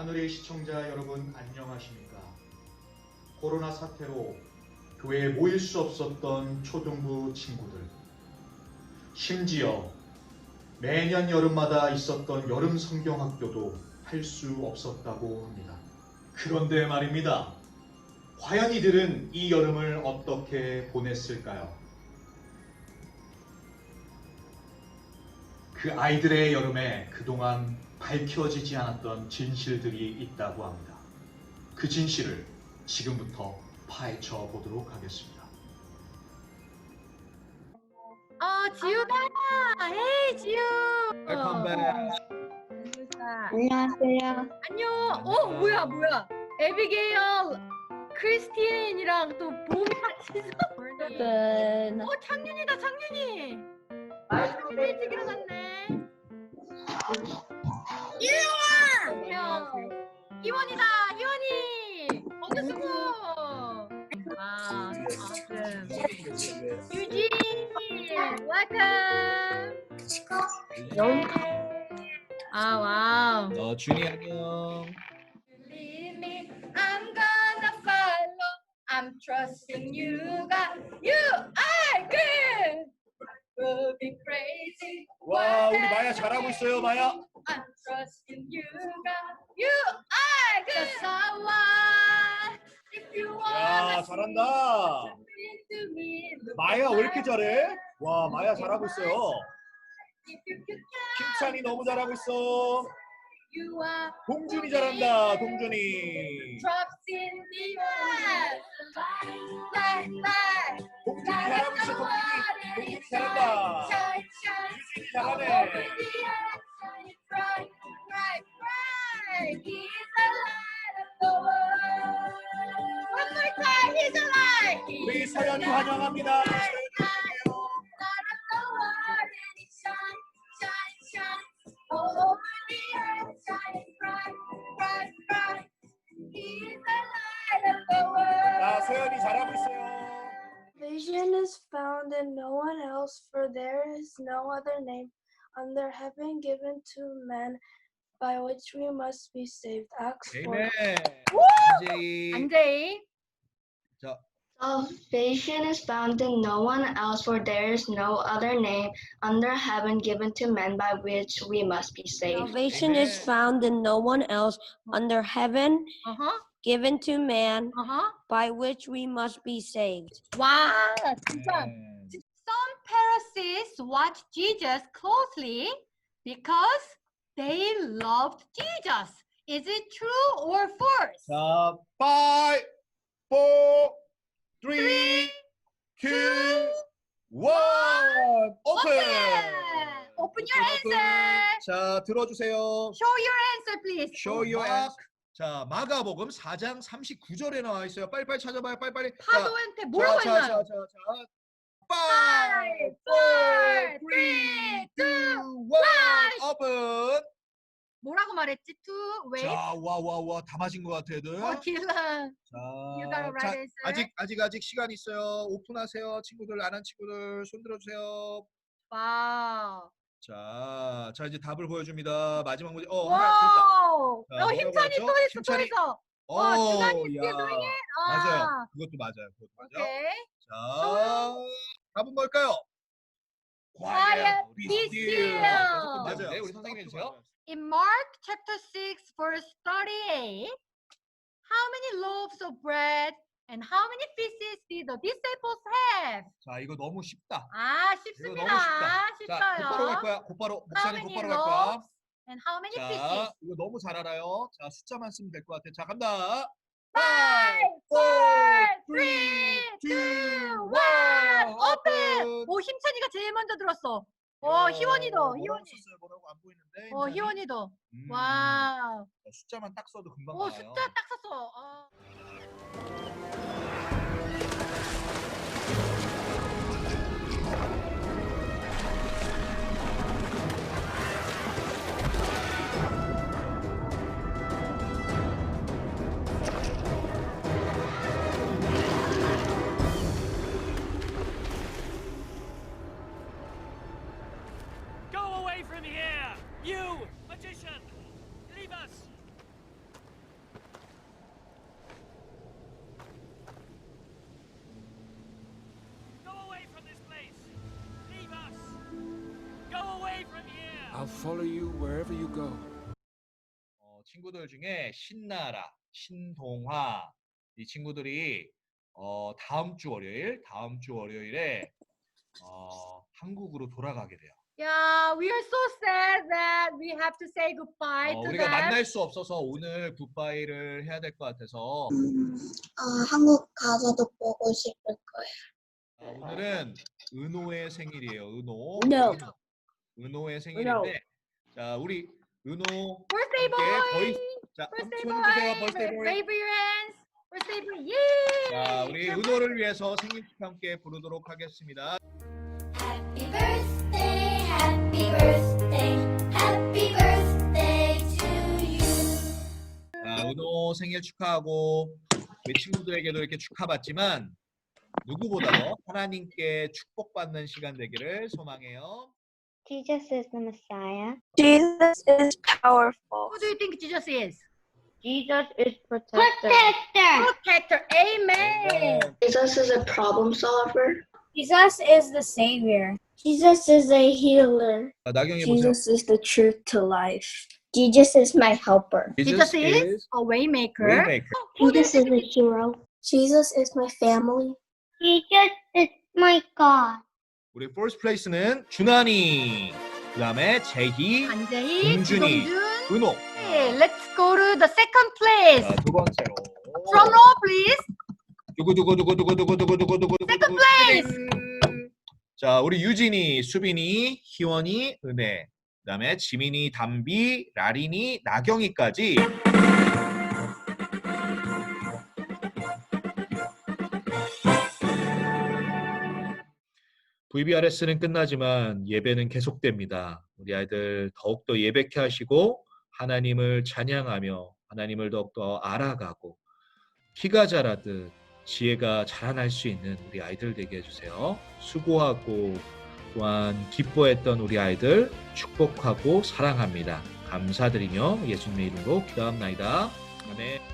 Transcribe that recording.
하늘의 시청자 여러분 안녕하십니까? 코로나 사태로 교회에 모일 수 없었던 초등부 친구들. 심지어 매년 여름마다 있었던 여름 성경학교도 할 수 없었다고 합니다. 그런데 말입니다. 과연 이들은 이 여름을 어떻게 보냈을까요? 그 아이들의 여름에 그동안 밝혀지지 않았던 진실들이 있다고 합니다. 그 진실을 지금부터 파헤쳐 보도록 하겠습니다. 어, 지우다! 헤이, 지우! 백. 인사. 안녕하세요. 안녕! 어, 뭐야, 뭐야. 에비게일, 크리스틴이랑 또 봄이 같이 있어. 네. 어, 창윤이다, 창윤이! 좀 일찍 일어났네. 안녕! 희원이다, 희원이! 언제 수고! 아, awesome. 유진! 웰컴! 너무 아, 와우. 어, 준이 안녕. Believe me, I'm gonna follow. I'm trusting you, God. You are good. Will be crazy. 와, 우리 마야 잘하고 있어요, 마야. I'm trusting you, God. You are good. Someone, if you 야, wanna 잘한다. see to me, look 마야 왜 이렇게 잘해? 와, 마야 잘하고 있어요. If you could 킹찬이 너무 잘하고 있어. you are 동준이 잘한다, 동준이. drops in the air. Like that. 동준이 잘하고 있어, 동준이. 동준이 잘한다. 유진이 잘하네. 서연이 환영합니다. 자, 서연이 잘하고 있어요. Vision is found in no one else, for there is no other name under heaven given to men by which we must be saved. Acts 4. 아멘. 안재희. 안재희 자, Salvation is found in no one else, for there is no other name under heaven given to men by which we must be saved. Salvation Amen. is found in no one else under heaven uh-huh. given to man uh-huh. by which we must be saved. Wow! Some Pharisees watched Jesus closely because they loved Jesus. Is it true or false? Uh, five, four, 3, 2, 1, 오픈! Open your answer. 자, 들어주세요. Show your answer, please. Show your answer. 자, 마가복음 4장 39절에 나와 있어요. 빨리빨리 찾아봐요. 빨리빨리. 자, 파도한테 뭐라고 자, 자, 했나요? 자, 자, 자. Five, 5, four, 4, three, 3, 2, two, 1, 오픈! 뭐라고 말했지? To wait. 자, 와, 와, 와, 다 맞은 것 같아, 애들. 어, 딜런. You got 자, a right 자, answer. 아직, 아직, 아직 시간 있어요. 오픈하세요. 친구들, 안 한 친구들, 손 들어주세요. 와우. 자, 자, 이제 답을 보여줍니다. 마지막 문제. 어, 하나, 됐다. 자, 어, 뭐라고 힘찬이 하죠? 또 했어, 또 힘찬이. 했어. 어, 와, 주간이 야. still doing it? 맞아요. 아, 그것도 맞아요. 그것도 맞아요. 오케이. 자, 답은 뭘까요? Be still. still. 맞아요. 네, 우리 선생님 해주세요. In Mark chapter 6 verse 38, how many loaves of bread and how many fishes did the disciples have? 자, 이거 너무 쉽다. 아, 이거 쉽습니다. 너무 쉽다. 자, 쉽어요. 곧바로 갈 거야. 곧바로. 목사님 곧바로 갈 거야. and how many 자, fishes? 이거 너무 잘 알아요. 자, 숫자만 쓰면 될 것 같아. 자, 간다. Five, four, three, two, one, open. 오, 힘찬이가 제일 먼저 들었어. 어, 희원이도, 뭐라고 희원이. 뭐라고 안 보이는데. 어? 희원이도. 음. 어, 숫자만 딱 써도 금방 오, 나와요. 숫자 딱 썼어. 어. away from here! You, magician! Leave us! Go away from this place! Leave us! Go away from here! I'll follow you wherever you go. 어, 친구들 중에 신나라, 신동화 이 친구들이 어, 다음 주 월요일, 다음 주 월요일에 어, 한국으로 돌아가게 돼요. Yeah, we are so sad that we have to say goodbye 어, to 우리가 them. 만날 수 없어서 오늘 굿바이를 해야 될 것 같아서 음, 어, 한국 가서도 보고 싶을 거예요. 어, 오늘은 은호의 생일이에요. 은호. No. 은호의 생일인데 자 우리 은호 Birthday 함께 boy! 거의 자 Birthday 손 boy! 주세요. birthday boy. Wave your hands! Birthday boy! Yay! 자 우리 은호를 위해서 생일 축하 함께 부르도록 하겠습니다. 자, 은호 생일 축하하고 우리 친구들에게도 이렇게 축하받지만 누구보다도 하나님께 축복받는 시간 되기를 소망해요. Jesus is the Messiah. Jesus is powerful. Who do you think Jesus is? Jesus is protector. Protector. Protector. Amen. Jesus is a problem solver. Jesus is the Savior. Jesus is a healer. 자, 나경이 보세요. is the truth to life. Jesus is my helper. Jesus is a waymaker. waymaker. Jesus is a hero. Jesus is my family. Jesus is my God. 우리 first place는 준환이, 그 다음에 재희, 한재희, 공준이. 주동준. 은호. Okay, let's go to the second place. 자, 두 번째로. Drum roll, please. 두구두구두구두구두구두구두구두구. Second place. 자, 우리 유진이, 수빈이, 희원이, 은혜. 그 다음에 지민이, 담비, 라린이, 나경이까지 VBRS는 끝나지만 예배는 계속됩니다. 우리 아이들 더욱더 예배케 하시고 하나님을 찬양하며 하나님을 더욱더 알아가고 키가 자라듯 지혜가 자라날 수 있는 우리 아이들 되게 해주세요. 수고하고 또한 기뻐했던 우리 아이들 축복하고 사랑합니다. 감사드리며 예수님의 이름으로 기도합나이다. 아멘.